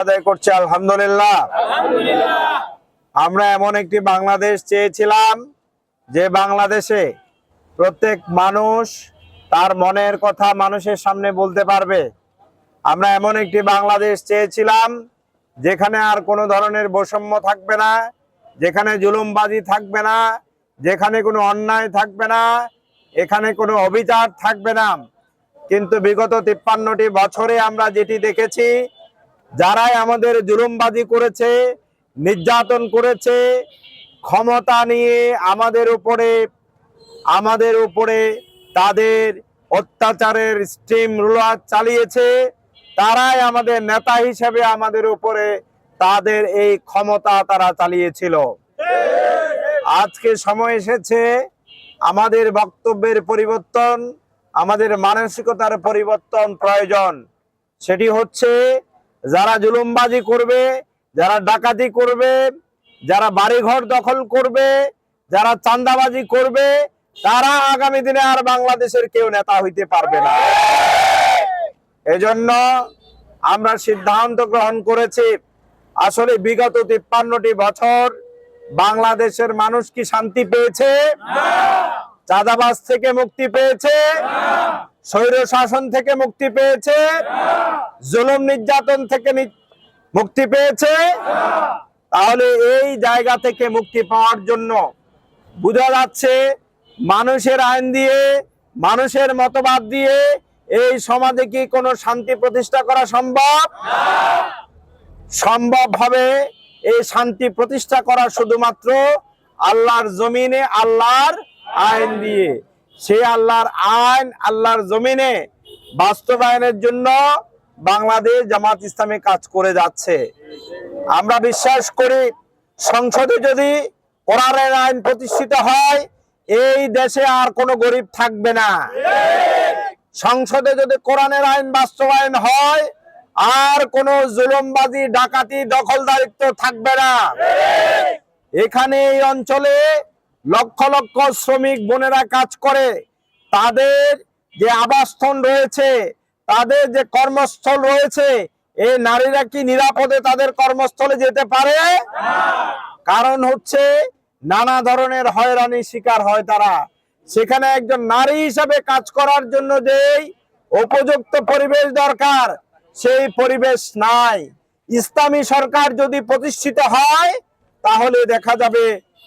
আদায় করছি আলহামদুলিল্লাহ। আমরা এমন একটি বাংলাদেশ চেয়েছিলাম যে বাংলাদেশে প্রত্যেক মানুষ তার মনের কথা মানুষের সামনে বলতে পারবে। আমরা এমন একটি বাংলাদেশ চেয়েছিলাম যেখানে আর কোনো ধরনের বৈষম্য থাকবে না যেখানে জুলুমবাজি থাকবে না যেখানে কোনো অন্যায় থাকবে না এখানে কোনো অবিচার থাকবে না। কিন্তু বিগত তিপ্পান্নটি বছরে আমরা যেটি দেখেছি যারাই আমাদের জুলুমবাজি করেছে, নির্যাতন করেছে, ক্ষমতা নিয়ে আমাদের উপরে আমাদের উপরে তাদের অত্যাচারের স্টিম রুলার চালিয়েছে, তারাই আমাদের নেতা হিসেবে আমাদের উপরে তাদের এই ক্ষমতা তারা চালিয়েছিল। আজকে সময় এসেছে আমাদের বক্তব্যের পরিবর্তন, আমাদের মানসিকতার পরিবর্তন প্রয়োজন। সেটি হচ্ছে যারা জুলুমবাজি করবে যারা ডাকাতি করবে যারা বাড়িঘর দখল করবে যারা চান্দাবাজি করবে তারা আগামী দিনে আর বাংলাদেশের কেউ নেতা হইতে পারবে না। এজন্য আমরা সিদ্ধান্ত গ্রহণ করেছি আসলে বিগত তিপ্পান্নটি বছর বাংলাদেশের মানুষ কি শান্তি পেয়েছে? চাঁদাবাজ থেকে মুক্তি পেয়েছে? স্বৈর শাসন থেকে মুক্তি পেয়েছে। জুলুম নির্যাতন থেকে মুক্তি পেয়েছে। তাহলে এই জায়গা থেকে মুক্তি পাওয়ার জন্য বোঝা যাচ্ছে মানুষের আইন দিয়ে, মানুষের মতবাদ দিয়ে এই সমাজে কি কোনো শান্তি প্রতিষ্ঠা করা সম্ভব? সম্ভব হবে এই শান্তি প্রতিষ্ঠা করা শুধুমাত্র আল্লাহর জমিনে, আল্লাহর আইন দিয়ে। সেই আল্লাহর আইন, আল্লাহর জমিনে বাস্তবায়নের জন্য বাংলাদেশ জামাত ইসলামী কাজ করে যাচ্ছে। আমরা বিশ্বাস করি, সংসদে যদি কোরআনের আইন প্রতিষ্ঠিত হয়, এই দেশে আর কোনো গরিব থাকবে না। সংসদে যদি কোরআনের আইন বাস্তবায়ন হয়, আর কোনো জুলুমবাজি ডাকাতি, দখলদারিত্ব থাকবে না। এখানে এই অঞ্চলে লক্ষ লক্ষ শ্রমিক বোনেরা কাজ করে। তাদের যে আবাসস্থল রয়েছে, তাদের যে কর্মস্থল রয়েছে এই নারীরা কি নিরাপদে তাদের কর্মস্থলে যেতে পারে? কারণ হচ্ছে নানা ধরনের হয়রানির শিকার হয় তারা। সেখানে একজন নারী হিসাবে কাজ করার জন্য যেই উপযুক্ত পরিবেশ দরকার, সেই পরিবেশ নাই। ইসলামী সরকার যদি প্রতিষ্ঠিত হয়, তাহলে দেখা যাবে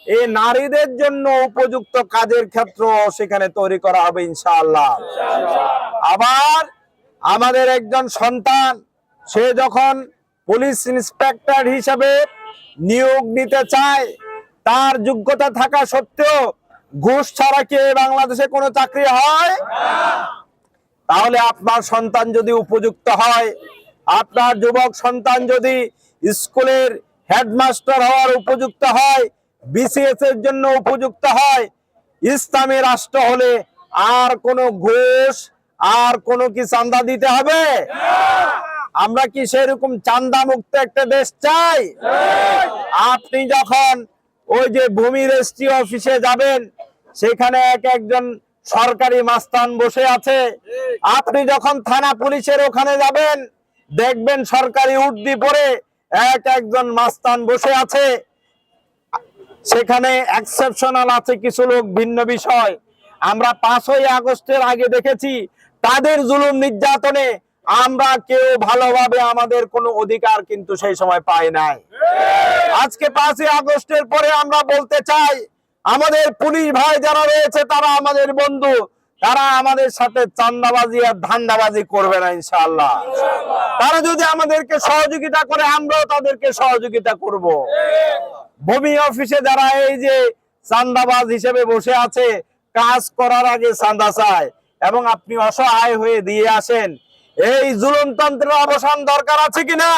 এই নারীদের জন্য উপযুক্ত কাজের ক্ষেত্র সেখানে তৈরি করা হবে ইনশাআল্লাহ। আবার আমাদের একজন সন্তান, সে যখন পুলিশ ইন্সপেক্টর হিসাবে নিয়োগ নিতে চায়, তার যোগ্যতা থাকা সত্ত্বেও ঘুষ ছাড়া কি বাংলাদেশে কোনো চাকরি হয়? তাহলে আপনার সন্তান যদি উপযুক্ত হয়, আপনার যুবক সন্তান যদি স্কুলের হেডমাস্টার হওয়ার উপযুক্ত হয় বিসিএস এর জন্য উপযুক্ত হয়। ইসলামী রাষ্ট্র হলে আর কোনো ঘোষ, আর কোনো কি চান্দা দিতে হবে? আমরা কি সেরকম চান্দা মুক্ত একটা দেশ চাই? আপনি যখন ওই যে ভূমি রেজিস্ট্রি অফিসে যাবেন, সেখানে এক একজন সরকারি মাস্তান বসে আছে। আপনি যখন থানা পুলিশের ওখানে যাবেন, দেখবেন সরকারি উর্দি পরে এক একজন মাস্তান বসে আছে। সেখানে এক্সেপশনাল আছে কিছু লোক, ভিন্ন বিষয়। আমরা পাঁচই আগস্টের আগে দেখেছি, তাদের জুলুম নির্যাতনে আমরা কেউ ভালোভাবে আমাদের কোনো অধিকার কিন্তু সেই সময় পাই নাই। আজকে পাঁচই আগস্টের পরে আমরা বলতে চাই, আমাদের পুলিশ ভাই যারা রয়েছে, তারা আমাদের বন্ধু, তারা আমাদের সাথে চান্দাবাজি আর ধান্দাবাজি করবে না ইনশাআল্লাহ। তারা যদি আমাদেরকে সহযোগিতা করে, আমরাও তাদেরকে সহযোগিতা করব। ভূমি অফিসে যারা এই যে চান্দাবাজ হিসেবে বসে আছে, কাজ করার আগে চান্দা চায় এবং আপনি অসহায় হয়ে দিয়ে আসেন, এই জুলুমতন্ত্রের অবসান দরকার আছে কিনা?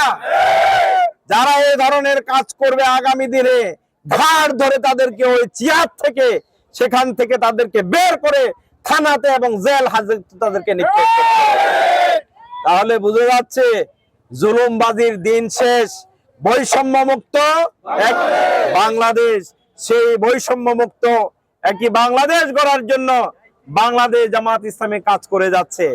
যারা এই ধরনের কাজ করবে আগামী দিনে, ঘাড় ধরে তাদেরকে ওই চেয়ার থেকে, সেখান থেকে তাদেরকে বের করে থানাতে এবং জেল হাজতে তাদেরকে নিক্ষেপ তাহলে বুঝে যাচ্ছে, জুলুমবাজির দিন শেষ। বৈষম্য মুক্ত এক বাংলাদেশ। সেই বৈষম্য মুক্ত একই বাংলাদেশ গড়ার জন্য বাংলাদেশ জামাত ইসলামী কাজ করে যাচ্ছে।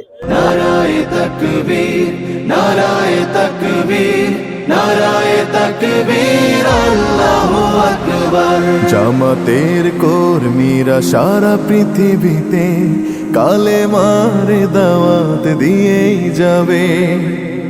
জামাতের কর্মীরা সারা পৃথিবীতে কালে মারে দাওয়াত দিয়েই যাবে।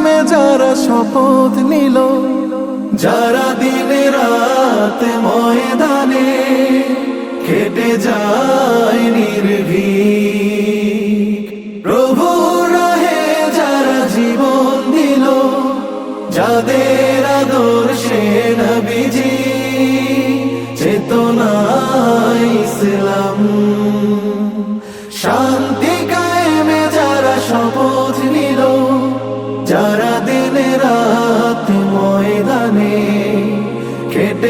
কায়েমে যারা শপথ নিল, যারা দিনে রাত ময়দানে কেটে যায় নির্ভীক। প্রভু রাহে যারা জীবন দিল, যাদের